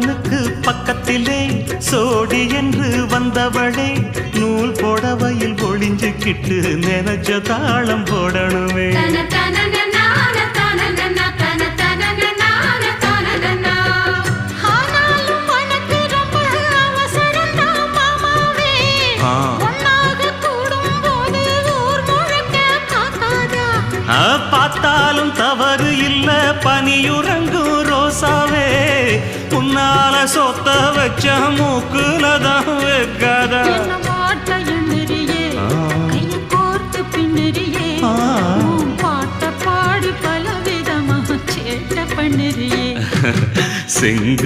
தோழனுக்கு பக்கத்திலே சோடி என்று வந்தவளே நூல் புடவையில் ஒளிஞ்சுக்கிட்டு நினைச்ச தாளம் போடணுமே. தன தனன நான தனனன உன்னால சொத்த வச்ச மூக்குல தான் வைக்காதா. பாடி பல விதமா சேட்டை பண்ணுறியே? செங்கு